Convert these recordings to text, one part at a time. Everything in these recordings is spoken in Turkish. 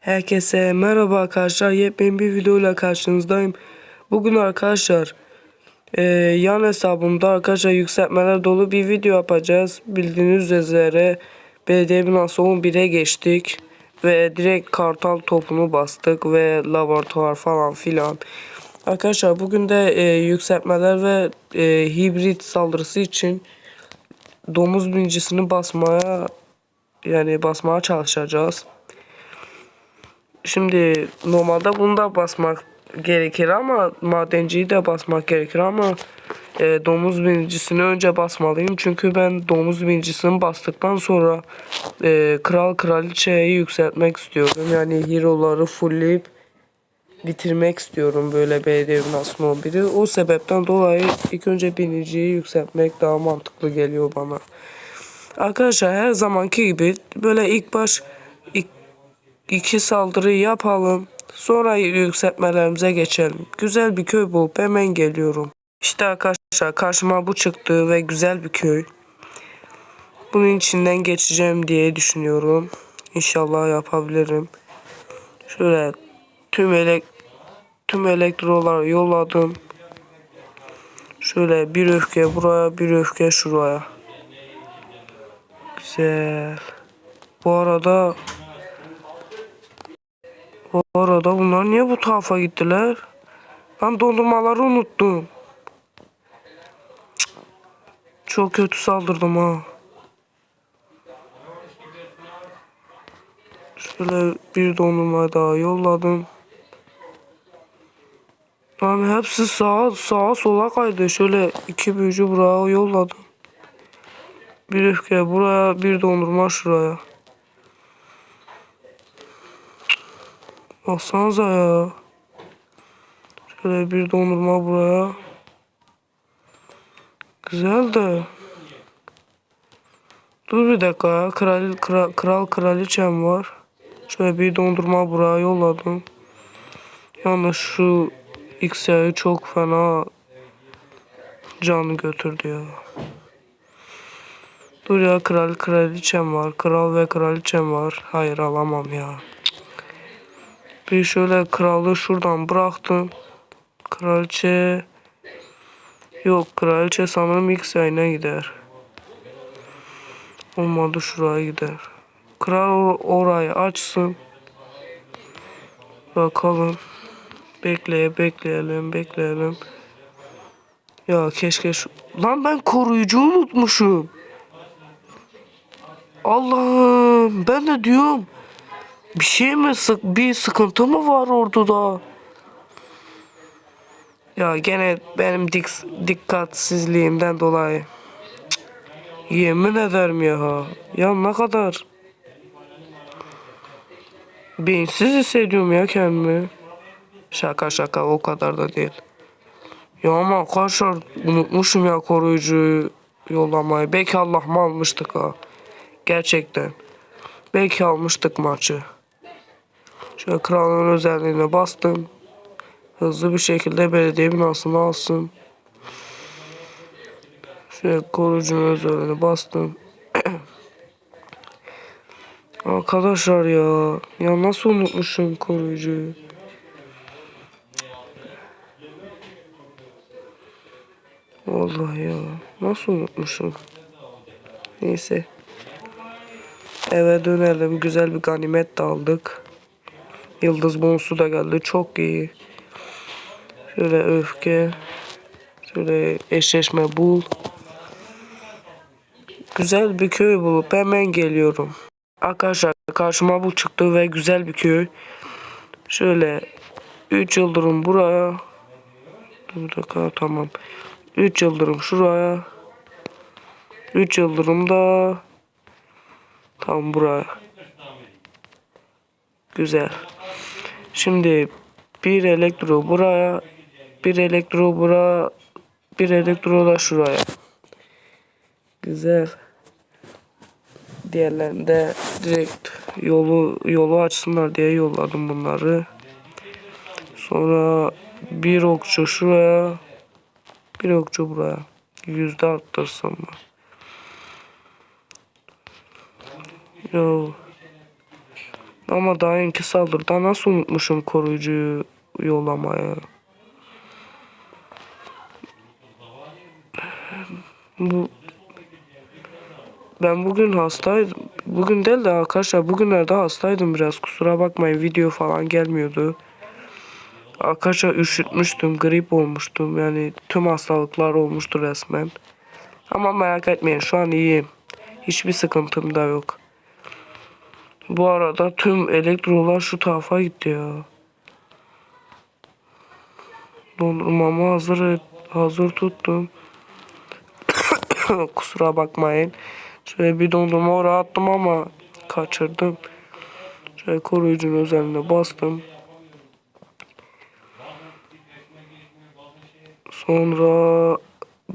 Herkese merhaba arkadaşlar. Yepyeni bir videoyla karşınızdayım. Bugün arkadaşlar eee, yan hesabımda arkadaşlar yükseltmeler dolu bir video yapacağız. Bildiğiniz üzere belediye binası 11'e geçtik. Ve direkt kartal topunu bastık ve laboratuvar falan filan. Arkadaşlar bugün de eee, yükseltmeler ve eee, hibrit saldırısı için domuz bincisini basmaya yani basmaya çalışacağız. Şimdi normalde bunu da basmak gerekir ama madenciyi de basmak gerekir ama e, domuz binicisini önce basmalıyım. Çünkü ben domuz binicisini bastıktan sonra e, kral kraliçeyi yükseltmek istiyorum. Yani hero'ları fullleyip bitirmek istiyorum böyle belediye binasının 11'i. O sebepten dolayı ilk önce biniciyi yükseltmek daha mantıklı geliyor bana. Arkadaşlar her zamanki gibi böyle ilk baş iki saldırıyı yapalım. Sonra yükseltmelerimize geçelim. Güzel bir köy bulup hemen geliyorum. İşte arkadaşlar karşıma bu çıktı ve güzel bir köy. Bunun içinden geçeceğim diye düşünüyorum. İnşallah yapabilirim. Şöyle tüm elek tüm elektrolar yolladım. Şöyle bir öfke buraya, bir öfke şuraya. Güzel. Bu arada arada bunlar niye bu tarafa gittiler? Ben dondurmaları unuttum. Çok kötü saldırdım ha. Şöyle bir dondurma daha yolladım. Lan hepsi sağa sağa sola kaydı. Şöyle iki büyücü buraya yolladım. Bir öfke buraya, bir dondurma şuraya. Baksanıza ya. Şöyle bir dondurma buraya. Güzel de. Dur bir dakika ya. Kral, kral, kral kraliçem var. Şöyle bir dondurma buraya yolladım. Yalnız şu X'yi çok fena canı götürdü ya. Dur ya kral kraliçem var. Kral ve kraliçem var. Hayır alamam ya. Bir şöyle kralı şuradan bıraktım. Kraliçe Yok kraliçe sanırım ilk sayına gider. Olmadı şuraya gider. Kral or- orayı açsın. Bakalım. Bekleye bekleyelim bekleyelim. Ya keşke şu... Lan ben koruyucu unutmuşum. Allah'ım ben de diyorum. Bir şey mi sık bir sıkıntı mı var ortada? Ya gene benim dik, dikkatsizliğimden dolayı. Cık, Yemin ederim ya. Ya ne kadar beyinsiz hissediyorum ya kendimi. Şaka şaka o kadar da değil. Ya ama arkadaşlar unutmuşum ya koruyucuyu yollamayı. Belki Allah mı almıştık ha. Gerçekten. Belki almıştık maçı. Şöyle kralın özelliğine bastım. Hızlı bir şekilde belediye binasını alsın. Şöyle koruyucunun özelliğine bastım. Arkadaşlar ya. Ya nasıl unutmuşum koruyucuyu. Vallahi ya. Nasıl unutmuşum. Neyse. Eve dönelim. Güzel bir ganimet de aldık. Yıldız bonusu da geldi. Çok iyi. Şöyle öfke. Şöyle eşleşme bul. Güzel bir köy bulup hemen geliyorum. Arkadaşlar karşıma bu çıktı ve güzel bir köy. Şöyle 3 yıldırım buraya. Dur dakika tamam. 3 yıldırım şuraya. 3 yıldırım da tam buraya. Güzel. Şimdi bir elektro buraya, bir elektro buraya, bir elektro da şuraya. Güzel. Diğerlerinde direkt yolu yolu açsınlar diye yolladım bunları. Sonra bir okçu şuraya, bir okçu buraya. Yüzde arttırsam mı? Yo. Ama daha önki saldırıda nasıl unutmuşum koruyucuyu yollamaya. Bu ben bugün hastaydım. Bugün değil de arkadaşlar bugünlerde hastaydım biraz. Kusura bakmayın video falan gelmiyordu. Arkadaşlar üşütmüştüm, grip olmuştum. Yani tüm hastalıklar olmuştu resmen. Ama merak etmeyin şu an iyiyim. Hiçbir sıkıntım da yok. Bu arada tüm elektrolar şu tarafa gitti ya. Dondurmamı hazır et- hazır tuttum. Kusura bakmayın. Şöyle bir dondurma oraya attım ama kaçırdım. Şöyle koruyucunun üzerine bastım. Sonra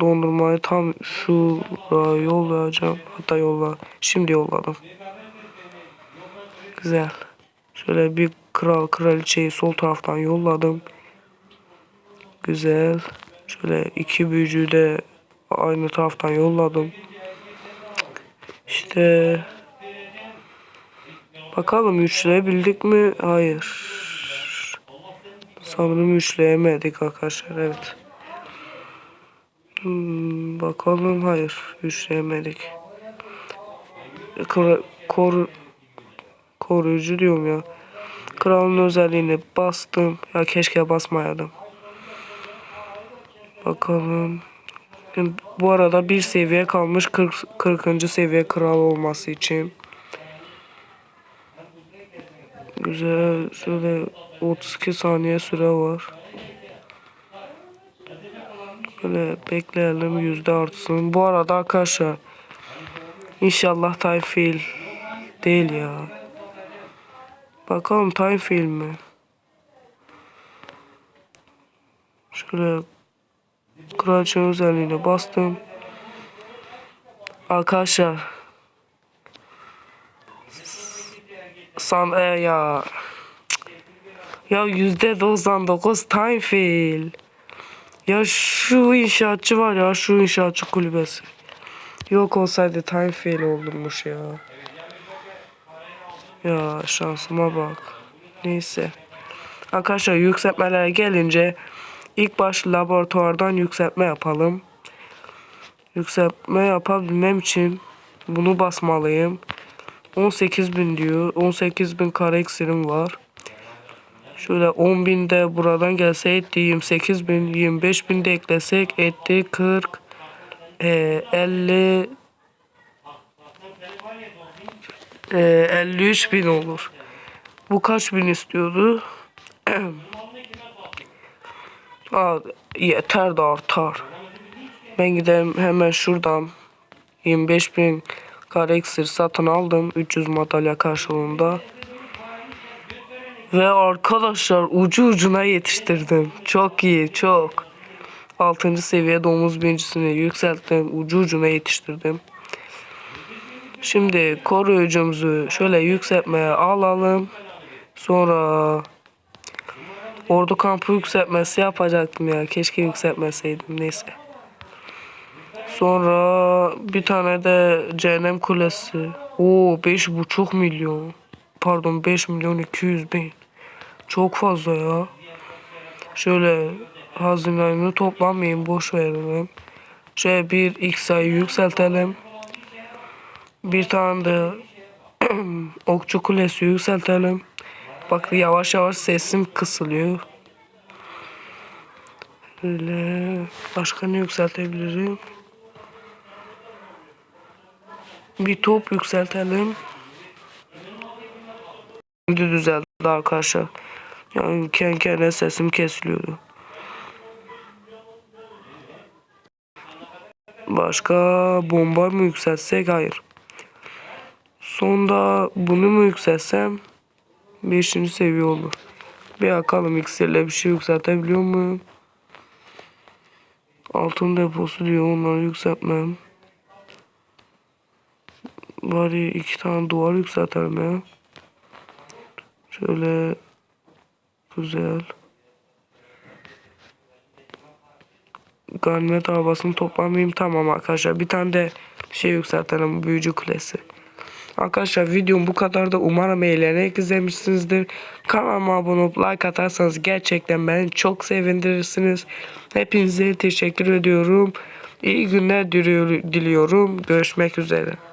dondurmayı tam şuraya yollayacağım. Hatta yolla. Şimdi yolladım. Güzel. Şöyle bir kral kraliçeyi sol taraftan yolladım. Güzel. Şöyle iki büyücüyü de aynı taraftan yolladım. İşte bakalım üçleyebildik mi? Hayır. Sanırım üçleyemedik arkadaşlar. Evet. Hmm, bakalım. Hayır. Üçleyemedik. Kor, kor, koruyucu diyorum ya. Kralın özelliğini bastım. Ya keşke basmayaydım. Bakalım. Bu arada bir seviye kalmış 40, 40. seviye kral olması için. Güzel. Şöyle 32 saniye süre var. Böyle bekleyelim yüzde artsın. Bu arada arkadaşlar inşallah Tayfil değil ya. Bakalım Tayfil mi? Şöyle Kraliçenin özelliğine bastım. Arkadaşlar. San e ya. Ya yüzde 99 time fail. Ya şu inşaatçı var ya şu inşaatçı kulübesi. Yok olsaydı time fail olurmuş ya. Ya şansıma bak. Neyse. Arkadaşlar yükseltmelere gelince ilk baş laboratuvardan yükseltme yapalım. Yükseltme yapabilmem için bunu basmalıyım. 18.000 diyor. 18.000 kare iksirim var. Şöyle 10.000 de buradan gelse etti 28.000 25.000 de eklesek etti 40 e, 50 e, 53 bin olur. Bu kaç bin istiyordu? Aa, yeter de artar. Ben gidelim hemen şuradan 25 bin kare satın aldım 300 madalya karşılığında. Ve arkadaşlar ucu ucuna yetiştirdim. Çok iyi çok. 6. seviye domuz birincisini yükselttim. Ucu ucuna yetiştirdim. Şimdi koruyucumuzu şöyle yükseltmeye alalım. Sonra ordu kampı yükseltmesi yapacaktım ya. Keşke yükseltmeseydim. Neyse. Sonra bir tane de cehennem kulesi. Oo beş buçuk milyon. Pardon 5 milyon 200 bin. Çok fazla ya. Şöyle hazinelerini toplamayayım boş verelim. Şöyle bir x sayı yükseltelim. Bir tane de okçu kulesi yükseltelim. Bak yavaş yavaş sesim kısılıyor. Böyle başka ne yükseltebilirim? Bir top yükseltelim. Şimdi düzeldi arkadaşlar. Yani kendi kendine sesim kesiliyordu. Başka bomba mı yükseltsek? Hayır. Sonda bunu mu yükseltsem? Beşinci seviye olur. Bir bakalım iksirle bir şey yükseltebiliyor muyum? Altın deposu diyor onları yükseltmem. Bari iki tane duvar yükseltelim ya. Şöyle güzel. Ganimet arabasını toplamayayım tamam arkadaşlar. Bir tane de şey yükseltelim büyücü kulesi. Arkadaşlar videom bu kadar da umarım eğlenerek izlemişsinizdir. Kanalıma abone olup like atarsanız gerçekten beni çok sevindirirsiniz. Hepinize teşekkür ediyorum. İyi günler diliyorum. Görüşmek üzere.